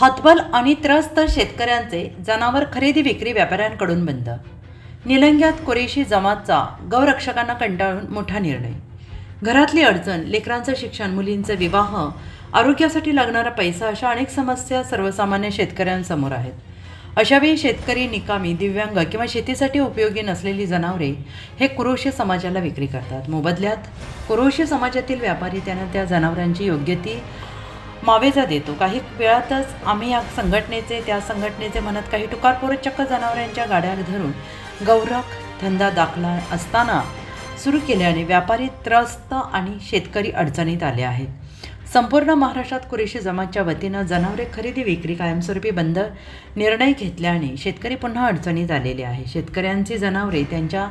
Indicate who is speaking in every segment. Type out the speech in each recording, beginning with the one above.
Speaker 1: हतबल आणि त्रस्त शेतकऱ्यांचे जनावर खरेदी विक्री व्यापाऱ्यांकडून बंद. निलंग्यात कुरेशी जमातचा गौरक्षकांना कंटाळून मोठा निर्णय. घरातली अडचण लेकरांचं शिक्षण मुलींचे विवाह आरोग्यासाठी लागणारा पैसा अशा अनेक समस्या सर्वसामान्य शेतकऱ्यांसमोर आहेत. अशावेळी शेतकरी निकामी दिव्यांग किंवा शेतीसाठी उपयोगी नसलेली जनावरे हे कुरोशी समाजाला विक्री करतात. मोबदल्यात कुरोशी समाजातील व्यापारी त्यांना त्या जनावरांची योग्य ती मावेजा देतो. काही वेळातच आम्ही या संघटनेचे त्या संघटनेचे म्हणत काही टुकारपोर चक्क जनावरांच्या गाड्या धरून गौरख धंदा दाखला असताना सुरू केल्याने व्यापारी त्रस्त आणि शेतकरी अडचणीत आले आहेत. संपूर्ण महाराष्ट्रात कुरेशी जमातच्या वतीनं जनावरे खरेदी विक्री कायमस्वरूपी बंद निर्णय घेतल्याने शेतकरी पुन्हा अडचणीत आलेले आहे. शेतकऱ्यांची जनावरे त्यांच्या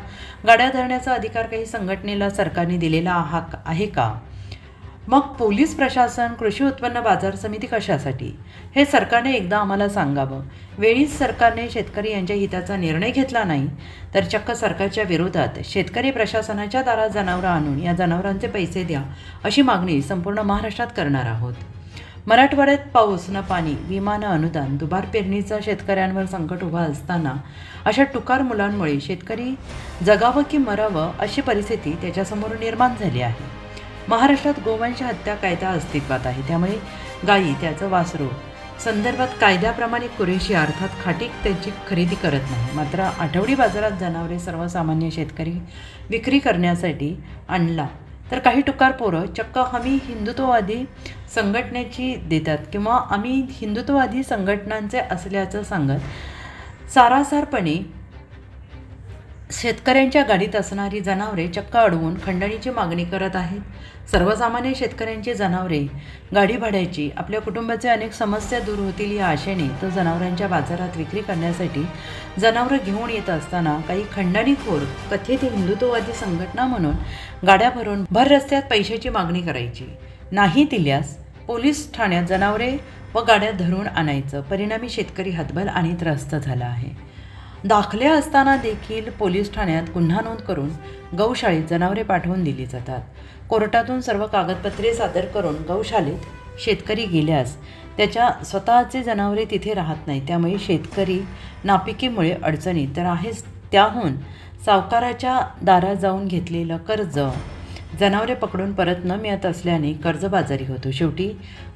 Speaker 1: गाड्या धरण्याचा अधिकार काही संघटनेला सरकारने दिलेला हा आहे का? मग पोलीस प्रशासन कृषी उत्पन्न बाजार समिती कशासाठी? हे सरकारने एकदा आम्हाला सांगावं. वेळीच सरकारने शेतकरी यांच्या हिताचा निर्णय घेतला नाही तर चक्क सरकारच्या विरोधात शेतकरी प्रशासनाच्या दारात जनावरं आणून या जनावरांचे पैसे द्या अशी मागणी संपूर्ण महाराष्ट्रात करणार आहोत. मराठवाड्यात पाऊस न पाणी विमा न अनुदान दुबार पेरणीचं शेतकऱ्यांवर संकट उभा असताना अशा टुकार मुलांमुळे शेतकरी जगावं की मरावं अशी परिस्थिती त्याच्यासमोर निर्माण झाली आहे. महाराष्ट्रात गोवंश हत्या कायदा अस्तित्वात आहे. त्यामुळे गायी त्याचं वासरू. संदर्भात कायद्याप्रमाणे कुरेशी अर्थात खाटीक त्याची खरेदी करत नाही. मात्र आठवडी बाजारात जनावरे सर्वसामान्य शेतकरी विक्री करण्यासाठी आणला. तर काही टुकार पोरं चक्क आम्ही हिंदुत्ववादी संघटनेची देतात किंवा आम्ही हिंदुत्ववादी संघटनांचे असल्याचं सांगत सारासारपणे शेतकऱ्यांच्या गाडीत असणारी जनावरे चक्क अडवून खंडणीची मागणी करत आहेत. सर्वसामान्य शेतकऱ्यांची जनावरे गाडी भाड्याची. आपल्या कुटुंबाचे अनेक समस्या दूर होतील या आशेने तो जनावरांच्या बाजारात विक्री करण्यासाठी जनावरं घेऊन येत असताना काही खंडणीखोर कथित हिंदुत्ववादी संघटना म्हणून गाड्या भरून भर रस्त्यात पैशाची मागणी करायची. नाही दिल्यास पोलीस ठाण्यात जनावरे व गाड्या धरून आणायचं. परिणामी शेतकरी हतबल आणि त्रस्त झाला आहे. दाखले असताना देखील पोलीस ठाण्यात गुन्हा नोंद करून गौशाळेत जनावरे पाठवून दिली जातात. कोर्टातून सर्व कागदपत्रे सादर करून गौशाळेत शेतकरी गेल्यास त्याच्या स्वतःचे जनावरे तिथे राहत नाही. त्यामुळे शेतकरी नापिकेमुळे अडचणीत तर आहेच. त्याहून सावकाराच्या दारात जाऊन घेतलेलं कर्ज जनावरे पकडून परत न मिळत असल्याने कर्जबाजारी होतो. शेवटी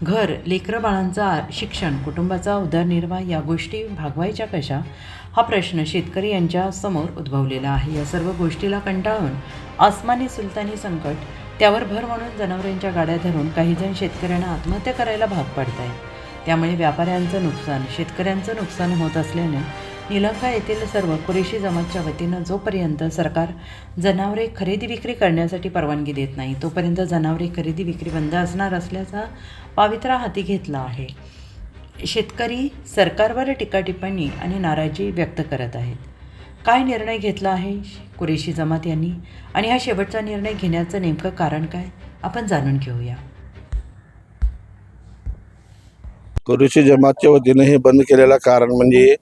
Speaker 1: घर लेकरंबाळांचं आ- शिक्षण कुटुंबाचा उदरनिर्वाह या गोष्टी भागवायच्या कशा? हा प्रश्न शेतकरी यांच्या समोर उद्भवलेला आहे. या सर्व गोष्टीला कंटाळून आसमानी सुलतानी संकट त्यावर भर म्हणून जनावरांच्या गाड्या धरून काहीजण शेतकऱ्यांना आत्महत्या करायला भाग पाडत आहेत त्यामुळे व्यापाऱ्यांचं नुकसान शेतकऱ्यांचं नुकसान होत असल्याने निलंगा येथील सर्व कुरेशी जमातच्या वतीनं जोपर्यंत सरकार जनावरे खरेदी विक्री करण्यासाठी परवानगी देत नाही तोपर्यंत जनावरे खरेदी विक्री बंद असणार असल्याचा पावित्रा हाती घेतला आहे. शेतकरी सरकारवर टीकाटिप्पणी आणि नाराजी व्यक्त करत आहेत. काय निर्णय घेतला आहे? कुरेशी जमात यांनी आणि हा शेवटचा निर्णय घेण्याचं नेमकं कारण काय? आपण जाणून घेऊया.
Speaker 2: कुरुशी जमातच्या वतीनं हे बंद केलेलं कारण म्हणजे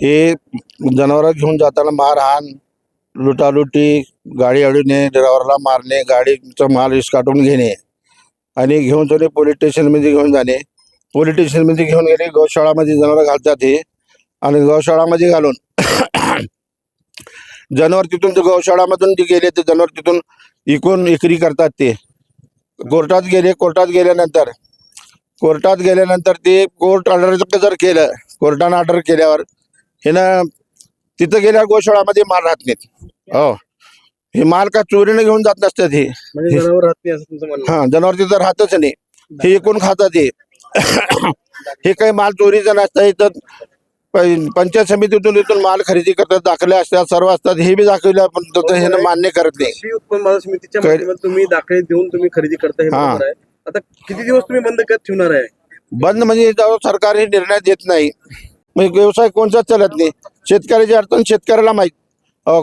Speaker 2: हे जनावरं घेऊन जाताना मारहाण लुटालुटी गाडी अडवणे ड्रायव्हरला मारणे गाडीचा माल काढून घेणे आणि घेऊन जाणे पोलीस स्टेशनमध्ये घेऊन जाणे. पोलीस स्टेशनमध्ये घेऊन गेले गौशाळामध्ये जनावरं घालतात हे आणि गौशाळामध्ये घालून जनावर तिथून ते गौशाळामधून जे गेले ते जनावर तिथून इकून विक्री करतात ते. कोर्टात गेले कोर्टात गेल्यानंतर कोर्टात गेल्यानंतर ते कोर्ट ऑर्डर जर केलं कोर्टानं ऑर्डर केल्यावर हे ना तिथं गेल्यावर गोशाळामध्ये माल राहत नाहीत. हो. हे माल का चोरीने घेऊन जात नसतात हे
Speaker 3: म्हणजे जनावर राहत नाही असं तुमचं म्हणणं.
Speaker 2: हा जनावर तिथं राहतच नाही. हे एकूण खातात हे हे काही माल चोरीचं नसतं. इथं प- पंचायत समितीतून इथून माल खरेदी करतात दाखले असतात सर्व असतात. हे बी दाखवले पण तसं हे ना मान्य करत नाही.
Speaker 3: कृषी उत्पन्न बाजार समितीच्या
Speaker 2: काय-
Speaker 3: माध्यमातून तुम्ही दाखले देऊन तुम्ही खरेदी करता हे
Speaker 2: हा.
Speaker 3: बरोबर आहे. आता किती दिवस तुम्ही बंद करत ठेवणार आहे?
Speaker 2: बंद म्हणजे जेव्हा सरकार हे निर्णय देत नाही. मग व्यवसाय कोणताच चालत नाही. शेतकऱ्याची अडचण शेतकऱ्याला माहीत.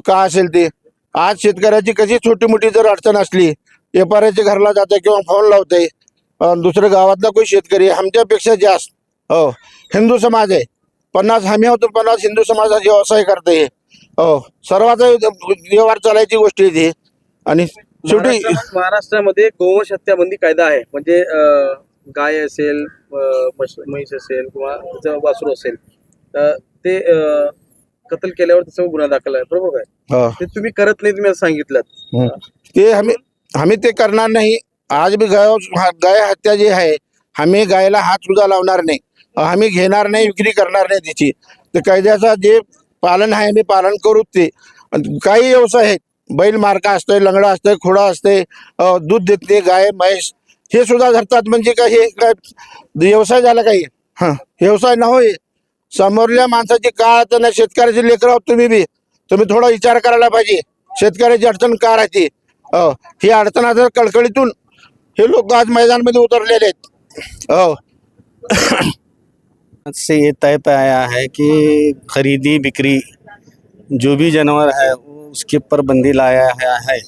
Speaker 2: का असेल ते? आज शेतकऱ्याची कशी छोटी मोठी जर अडचण असली एपाऱ्याच्या घरला जाते किंवा फोन लावते दुसऱ्या गावातला कोणी शेतकरी आमच्यापेक्षा जास्त. हो हिंदू समाज आहे. पन्नास हमी होतो पन्नास हिंदू समाजाचा व्यवसाय करते हो. सर्वाचा व्यवहार चालायची गोष्ट आहे ती. आणि शेवटी
Speaker 3: महाराष्ट्रामध्ये गोवंश हत्याबंदी कायदा आहे. म्हणजे अं, गाय असेल म्हैस असेल किंवा वासरू असेल तर ते अं, कत्ल केल्यावर त्याचा गुन्हा दाखल आहे. बरोबर काय?
Speaker 2: हो.
Speaker 3: ते तुम्ही करत नाही तुम्ही सांगितलं
Speaker 2: ते आम्ही आम्ही ते करणार नाही. आज बी गाय गाय हत्या जी आहे आम्ही गायला हात सुद्धा लावणार नाही. आम्ही घेणार नाही विक्री करणार नाही त्याची ते कायद्याचा जे पालन आहे आम्ही पालन करू ते. काही व्यवसाय आहेत. बैल मार्का असतंय लंगडा असतंय खोडा असतंय अं, दूध देते गाय म्हैस हे सुद्धा धरतात. म्हणजे काय हे काय व्यवसाय झाला काही? हां. व्यवसाय न होय. समोरल्या माणसाची काळ तर नाही शेतकऱ्याची लेकर आहोत तुम्ही बी. तुम्ही थोडा विचार करायला पाहिजे. शेतकऱ्याची अडचण का राहते? हो. ही अडचण आता कळकळीतून हे लोक आज मैदानमध्ये उतरलेले आहेत. हो.
Speaker 4: से ये तय पाया है कि खरीदी, बिक्री, जो भी जानवर है, उसके ऊपर बंदी लाया गया है।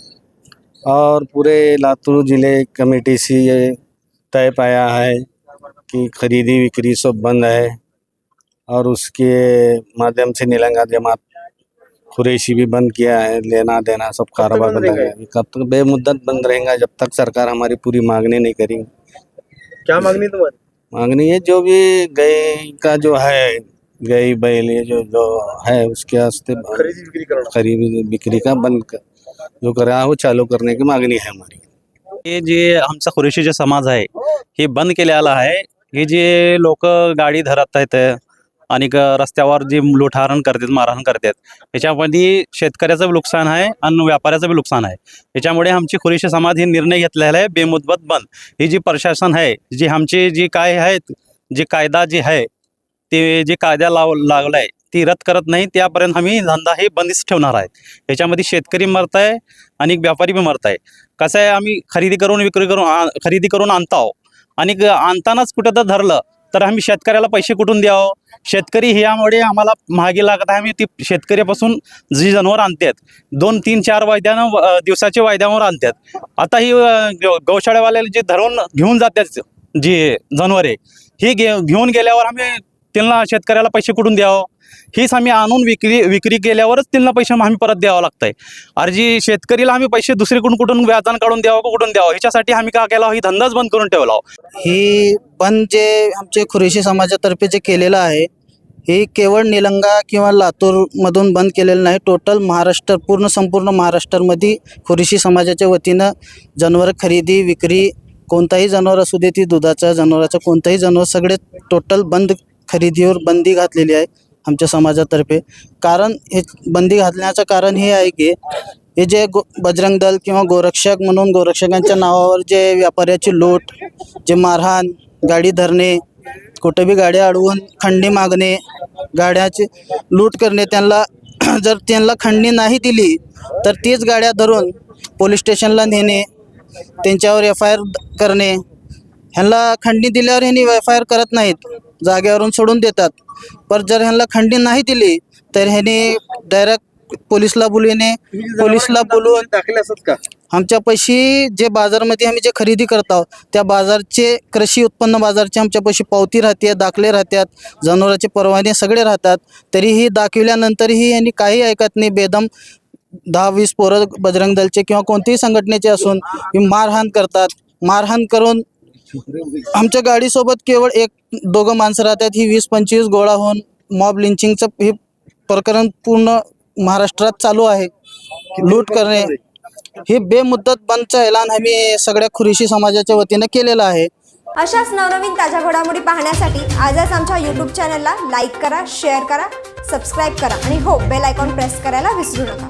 Speaker 4: और पूरे लातूर ज़िले कमेटी से ये तय पाया है कि खरीदी, बिक्री सब बंद है। और उसके माध्यम से नीलंगा जमात कुरेशी भी बंद किया है लेना देना सब कारोबार
Speaker 3: बंद
Speaker 4: है कब तक? बेमुद्दत बंद रहेगा जब तक सरकार हमारी पूरी मांगनी नहीं करेगी।
Speaker 3: क्या मागणी तुम्हारी?
Speaker 4: मांगनी है जो भी गाय का जो है गई बैल ये जो जो है उसके वास्ते
Speaker 3: खरेदी
Speaker 4: खरीदी बिक्री का बंद कर, जो करा वो चालू करने की मागणी आहे हमारी।
Speaker 5: हे जे आमचा कुरेशी जे समाज आहे हे बंद केलेला आहे हे जे लोक गाडी धरत आहेत आणि रस्त्यावर जे लुठारण करतात मारहाण करतात याच्यामध्ये शेतकऱ्याचं नुकसान आहे आणि व्यापाऱ्याचं बी नुकसान आहे. याच्यामुळे आमची खुरीशी समाज हे निर्णय घेतलेला आहे बेमुदबत बंद. ही जी प्रशासन आहे जी आमची जी काय आहेत जे कायदा जे आहे ते जे कायदा लाव लागला आहे ती रद्द करत नाही त्यापर्यंत आम्ही धंदा हे बंदीच ठेवणार आहे. याच्यामध्ये शेतकरी मरत आहे आणि व्यापारी बी मरत आहे. कसं आहे आम्ही खरेदी करून विक्री करून आ- खरेदी करून आणतो आणि आणतानाच कुठं तर धरलं तर आम्ही शेतकऱ्याला पैसे कुठून द्यावं? शेतकरी ह्यामुळे आम्हाला महागी लागत आहे. आम्ही ती शेतकऱ्यापासून जी जनावर आणतात. दोन तीन चार वायद्यानं दिवसाच्या वायद्यावर आणतात. आता ही गौशाळेवाल्याला जे धरून घेऊन जातात जी जनावरे ही घे घेऊन गेल्यावर आम्ही त्यांना शेतकऱ्याला पैसे कुठून द्यावं? हीच आम्ही आणून विक्री विक्री केल्यावरच त्यांना पैसे आम्ही परत द्यावं लागतंय. अरे जी शेतकरीला आम्ही पैसे दुसरीकडून कुठून व्याजान काढून द्यावं का कुठून द्यावं? ह्याच्यासाठी आम्ही काय केला? ही धंदाच बंद करून ठेवला
Speaker 6: ही बंद जे आमचे खुरेशी समाजातर्फे जे केलेलं आहे हे केवळ निलंगा किंवा लातूरमधून बंद केलेलं नाही टोटल महाराष्ट्र पूर्ण संपूर्ण महाराष्ट्रामध्ये खुरेशी समाजाच्या वतीनं जनावर खरेदी विक्री कोणताही जनावर असू दे ती दुधाचा जनावराचं कोणताही जनावर सगळे टोटल बंद खरेदीवर बंदी घातलेली आहे. आमच्या समाजातर्फे. कारण हे बंदी घालण्याचं कारण हे आहे की हे जे गो बजरंग दल किंवा गोरक्षक म्हणून गोरक्षकांच्या नावावर जे व्यापाऱ्याची लूट जे मारहाण गाडी धरणे कुठे बी गाड्या अडवून खंडणी मागणे गाड्याची लूट करणे त्यांना जर त्यांना खंडणी नाही दिली तर तीच गाड्या धरून पोलीस स्टेशनला नेणे त्यांच्यावर एफ आय आर करणे ह्यांना खंडणी दिल्यावर ह्यांनी एफ आय आर करत नाहीत. जागेवरून सोडून देतात. पण जर ह्यांना खंडणी नाही दिली तर ह्यांनी डायरेक्ट पोलीसला बोलविणे पोलीसला बोलवून
Speaker 3: दाखले असतात का?
Speaker 6: आमच्या पैशी जे बाजारमध्ये आम्ही जे खरेदी करतो त्या बाजारचे कृषी उत्पन्न बाजारचे आमच्या पैशी पावती राहते दाखले राहतात जनावरांचे परवाने सगळे राहतात. तरीही दाखविल्यानंतरही यांनी काही ऐकत नाही. बेदम दहा वीस पोरं बजरंग दलचे किंवा कोणतेही संघटनेचे असून मारहाण करतात. मारहाण करून आमच्या गाडीसोबत केवळ एक दोघं माणसं राहतात. ही वीस पंचवीस गोळा होऊन मॉब लिंचिंगचं हे प्रकरण पूर्ण महाराष्ट्रात चालू आहे. लूट करणे. हे बेमुद्दत बंदचं ऐलान आम्ही सगळ्या खुरीशी समाजाच्या वतीनं केलेलं आहे.
Speaker 7: अशाच नवनवीन ताज्या घडामोडी पाहण्यासाठी आजच आमच्या यूट्यूब चॅनलला लाईक करा शेअर करा सबस्क्राईब करा. आणि हो बेल आयकॉन प्रेस करायला विसरू नका.